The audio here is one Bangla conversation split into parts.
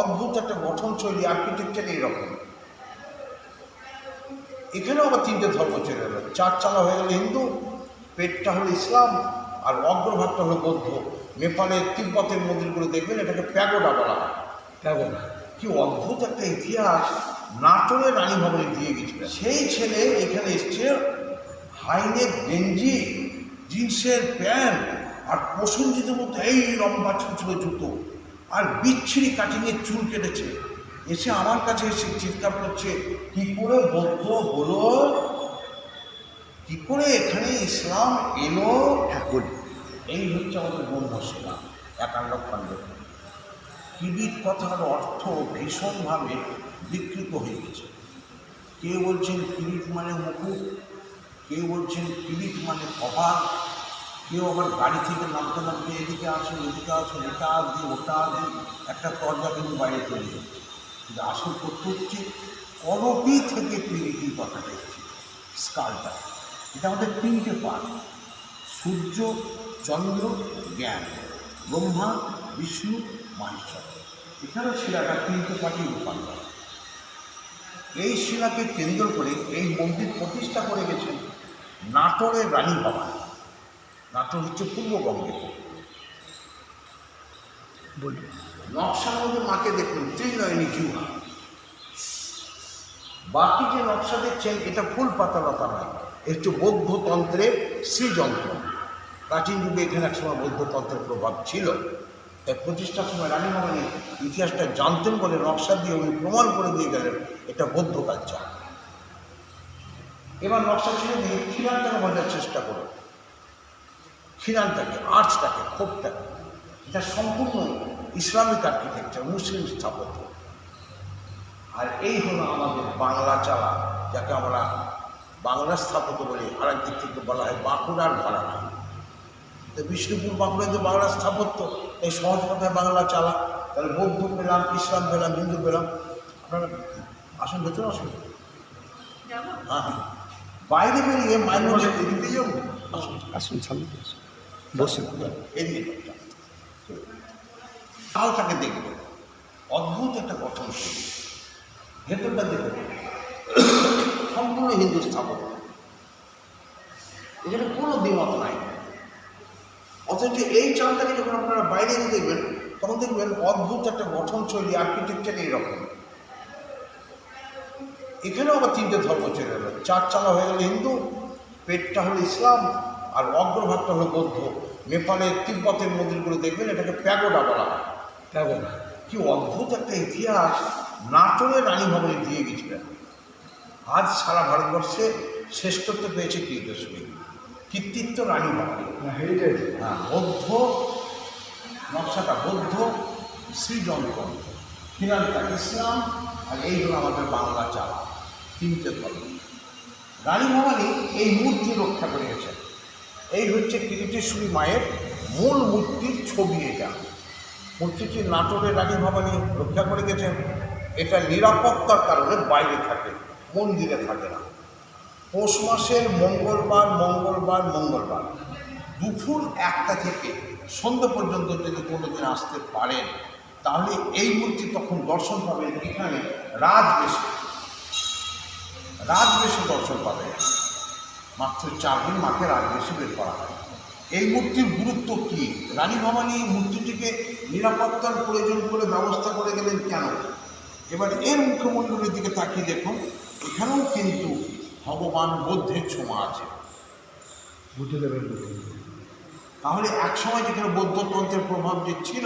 অদ্ভুত একটা গঠন শৈলী আর্কিটেকচার এইরকম। এখানেও আবার তিনটে ধর্ম চলে গেল চার চালা হয়ে গেল হিন্দু পেটটা হলো ইসলাম আর অগ্রভাগটা হলো বৌদ্ধ। নেপালে তিব্বতের মন্দিরগুলো দেখবেন এটাকে প্যাগোডা বলা হয়। প্যাগোডা। কি অদ্ভুত একটা ইতিহাস! নাটোরে রানী ভবনে দিয়ে গেছিল। সেই ছেলে এখানে এসছে হাইনেক গেঞ্জি জিন্সের প্যান্ট আর প্রসঞ্জিতের মতো এই লম্বা ছোট জুতো। আর বিচ্ছিরি কাটিংয়ের চুল কেটেছে। এসে আমার কাছে এসে চিৎকার করছে কি করে বৌদ্ধ হলো? কি করে এখানে ইসলাম এলো? হ্যাঁ বলি এই হচ্ছে আমাদের ব্রহ্মশিলা একান্ন খণ্ড। কিবির কথার অর্থ ভীষণভাবে বিকৃত হয়ে গেছে। কেউ বলছেন কিরিট মানে মুকুট? কেউ বলছেন কিরিট মানে কভার কেউ আবার গাড়ি থেকে নামতে নামতে এদিকে আসুন এদিকে আসুন এটা দি ওটা দি একটা তরজা কিন্তু বাইরে চলে যায়। আসল করতে হচ্ছে করপি থেকে কিরিটির কথাটা এসেছে? স্কালটা। এটা আমাদের তিনটে পার্ট সূর্য, চন্দ্র, জ্ঞান। ব্রহ্মা, বিষ্ণু, মহেশ্বর। এখানেও শিলাটা তিনটে পাটি রূপান্তর। এই শিলাকে কেন্দ্র করে এই মন্দির প্রতিষ্ঠা করে গেছেন নাটোরের রানী বাবা নাটোর হচ্ছে পূর্ববঙ্গে বলি নকশার মধ্যে মাকে দেখুন ত্রিনয়নী জিহ্বা বাকি যে নকশা দেখছেন এটা ফুল পাতা লতা নয়। এর হচ্ছে বৌদ্ধতন্ত্রের শ্রীযন্ত্র প্রাচীন যুগে এখানে একসময় বৌদ্ধতন্ত্রের প্রভাব ছিল। তাই প্রতিষ্ঠার সময় রানী ভবানী ইতিহাসটা জানতেন বলে নকশা দিয়ে উনি প্রমাণ করে দিয়ে গেলেন এটা বৌদ্ধ কালচার। এবার নকশা ছেড়ে দিয়ে বোঝার চেষ্টা করুন। খিলানটাকে আর্টসটাকে ক্ষোভটাকে। এটা সম্পূর্ণ ইসলামিক আর্কিটেকচার মুসলিম স্থাপত্য। আর এই হলো আমাদের বাংলা চালা যাকে আমরা বাংলা স্থাপত্য বলি। আর দিক থেকে বলা হয় বাঁকুড়ার ঘরানা তো বিষ্ণুপুর বাঁকুড়া যে বাংলা স্থাপত্য এই সহজ কথায় বাংলা চালা। তাহলে বৌদ্ধ পেলাম ইসলাম পেলাম হিন্দু পেলাম। আপনারা আসুন ভেতরে আসুন। হ্যাঁ হ্যাঁ। বাইরে বেরিয়ে যাব। আসুন। আসুন। বসুন এদিকে কালটাকে দেখবে? অদ্ভুত একটা গঠন শৈলী ভেতরটা দেখবে। সম্পূর্ণ হিন্দু স্থাপত্য। এখানে কোনো দ্বিমত নাই। অথচ এই চালটাকে যখন আপনারা বাইরে গিয়ে দেখবেন, তখন দেখবেন অদ্ভুত একটা গঠন শৈলী আর্কিটেকচার এইরকম। এখানেও আবার তিনটে ধর্ম চলে গেল চার চালা হয়ে গেল হিন্দু, পেটটা হলো ইসলাম আর অগ্রভাগটা হলো বৌদ্ধ। নেপালে তিব্বতের মন্দিরগুলো দেখবেন এটাকে প্যাগোডা বলা হয়। প্যাগোডা। কি অদ্ভুত একটা ইতিহাস! নাটোরে রানী ভবনে দিয়ে গেছিলেন। আজ সারা ভারতবর্ষে শ্রেষ্ঠত্ব পেয়েছে কীর্তশ্রী কৃতিত্ব রানী ভবনে। হেরিটেজ হ্যাঁ বৌদ্ধ নকশাটা বৌদ্ধ শ্রীযন্ত্র খিলানটা ইসলাম আর এই হলো আমাদের বাংলা চালা তিনটে ধর্ম। রানী ভবানী এই মূর্তি রক্ষা করে গেছেন এই হচ্ছে কিরিটেশ্বরী মায়ের মূল মূর্তির ছবি এটা। মূর্তিটি নাটোরের রানী ভবানী রক্ষা করে গেছেন। এটা নিরাপত্তার কারণে বাইরে থাকে, মন্দিরে থাকে না। পৌষ মাসের মঙ্গলবার মঙ্গলবার মঙ্গলবার। দুপুর একটা থেকে সন্ধ্যা পর্যন্ত যদি কোনো দিন আসতে পারেন, তাহলে এই মূর্তি তখন দর্শন পাবেন এখানে রাজবেশে। রাজবেশে দর্শন পাবেন। মাত্র চার দিন মাকে রাজবেশে বের করা হয়। এই মূর্তির গুরুত্ব কী? রানী ভবানী এই মূর্তিটিকে নিরাপত্তার প্রয়োজন করে ব্যবস্থা করে গেলেন কেন? এবার এর মুখ্যমণ্ডলীর দিকে তাকিয়ে দেখুন এখানেও কিন্তু ভগবান বৌদ্ধের ছোঁয়া আছে। বুদ্ধদেবের তাহলে একসময় যেখানে বৌদ্ধতন্ত্রের প্রভাব যে ছিল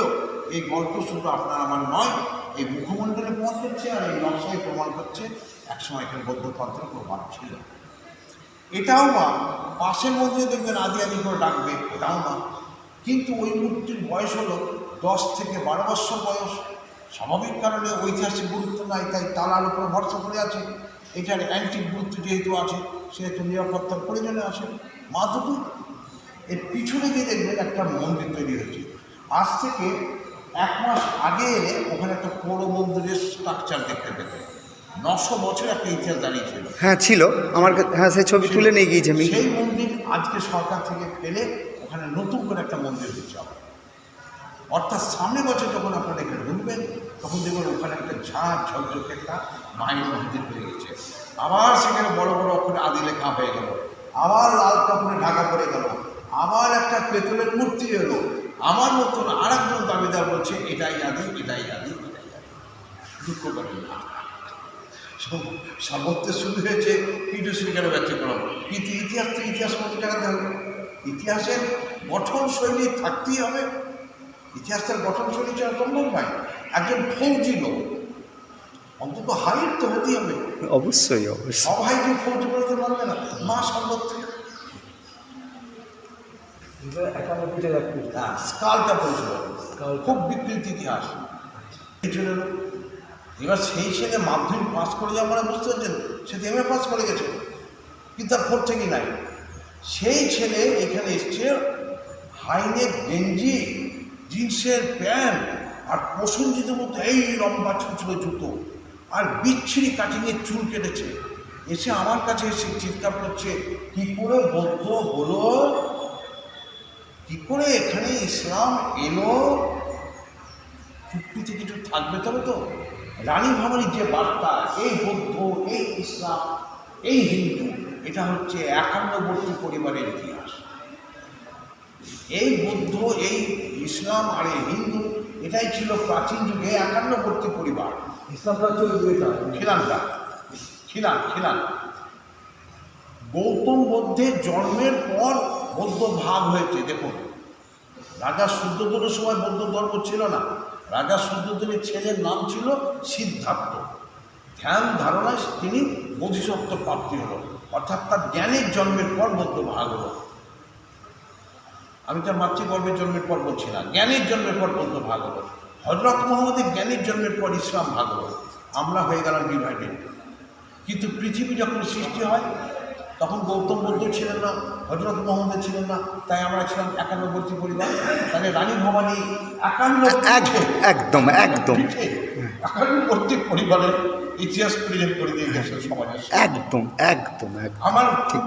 এই গল্প শুধু আপনার আমার নয় এই মুখমণ্ডলে প্রমাণ করছে আর এই নকশায় প্রমাণ করছে একসময় এখানে বৌদ্ধতন্ত্রের প্রভাব ছিল। এটাও মা পাশের মধ্যে দেখবেন আদি আদি করে ডাকবে, এটাও মা কিন্তু ওই মূর্তির বয়স হলো দশ থেকে বারো বছর বয়স। স্বাভাবিক কারণে ঐতিহাসিক গুরুত্ব নাই, তাই তালার উপর ভরসা করে আছে। এটার অ্যান্টিক গুরুত্ব যেহেতু আছে, সেহেতু নিরাপত্তার প্রয়োজনে আছে। মা দুটো, এর পিছনে গিয়ে দেখবেন একটা মন্দির তৈরি হয়েছে। আজ থেকে এক মাস আগে এলে ওখানে একটা পৌর মন্দিরের স্ট্রাকচার দেখতে পেতেন নশো বছর একটা ইতিহাস দাঁড়িয়েছিল। হ্যাঁ ছিল। আমার হ্যাঁ সেই ছবি তুলে নিয়ে গিয়েছি আমি সেই মন্দির আজকে সরকার থেকে ফেলে ওখানে নতুন করে একটা মন্দির হচ্ছে আবার। অর্থাৎ সামনে বছর যখন আপনারা এখানে ঢুকবেন তখন দেখবেন ওখানে একটা ঝাঁঝ ঝকঝকে একটা মায়ের মন্দির হয়ে গেছে। আবার সেখানে বড় বড় অক্ষরে আদি লেখা হয়ে গেল। আবার লাল কাপড়ে ঢাকা পড়ে গেল। আবার একটা পেতলের মূর্তি এলো। আমার মতন আর একজন দাবিদার বলছে এটাই আদি এটাই আদি এটাই আদি। দুঃখ করেন না। সামর্থ্য শুরু হয়েছে কিন্তু সেখানে ব্যতিক্রম কিন্তু ইতিহাস তো ইতিহাস মতো জানাতে হবে। ইতিহাসের গঠন শৈলী থাকতেই হবে। ইতিহাসের গঠন শৈলী ছাড়া সম্ভব নয়। একজন ফৌজি লোক অন্তত হাইট তো হতেই হবে। অবশ্যই অবশ্যই। সব হাইটে ফৌজি বলতে পারবে না। মা যাত্রী হ্যাঁ স্কালটা খুব বিকৃত ইতিহাস। এবার সেই ছেলে মাধ্যমিক পাস করে যা মানে বুঝতে পারছেন? সে তো এমএ পাস করে গেছে, কিন্তু তার থেকে নাই। সেই ছেলে এখানে এসছে হাইনেক গেঞ্জি, জিন্সের প্যান্ট, আর প্রসঞ্জিত মতো এই লম্বা ছোট জুতো, আর বিচ্ছিরি কাটিংয়ে চুল কেটেছে। এসে আমার কাছে এসে চিৎকার করছে, কি করে বৌদ্ধ হলো কি করে এখানে ইসলাম এলো? চুক্তিতে কিছু থাকবে তবে তো? রানী ভাবানির যে বার্তা এই বৌদ্ধ এই ইসলাম এই হিন্দু এটা হচ্ছে একান্নবর্তী পরিবারের ইতিহাস। এই বৌদ্ধ এই ইসলাম আর এই হিন্দু এটাই ছিল প্রাচীন যুগে একান্নবর্তী পরিবার। ইসলামটা চলবে খিলানটা। খিলান খিলান। গৌতম বুদ্ধের জন্মের পর বৌদ্ধ ভাগ হয়েছে দেখুন। রাজা শুদ্ধোধনের সময় বৌদ্ধ ধর্ম ছিল না। রাজা শুদ্ধোধনের ছেলের নাম ছিল সিদ্ধার্থ। ধ্যান ধারণায় তিনি বোধিসত্ত্ব প্রাপ্তি হলো, অর্থাৎ তার জ্ঞানের জন্মের পর বৌদ্ধ ভাগ হলো। আমি তার মাতৃগর্ভের জন্মের পর বলছি না, জ্ঞানের জন্মের পর বৌদ্ধ ভাগ হলো। হজরত মোহাম্মদের জ্ঞানের জন্মের পর ইসলাম ভাগ হলো। আমরা হয়ে গেলাম ডিভাইডেড কিন্তু পৃথিবী যখন সৃষ্টি হয়, তখন গৌতম বুদ্ধ ছিলেন না হজরত মোহাম্মদ ছিলেন না তাই আমরা ছিলাম একান্নবর্তী পরিবার। তাহলে রানী ভবানী একান্ন এক- একদম একদম। একান্নবর্তী পরিবারের ইতিহাস প্রেজেন্ট করে দিয়ে গেছে সমাজের একদম একদম একদম। আমার খুব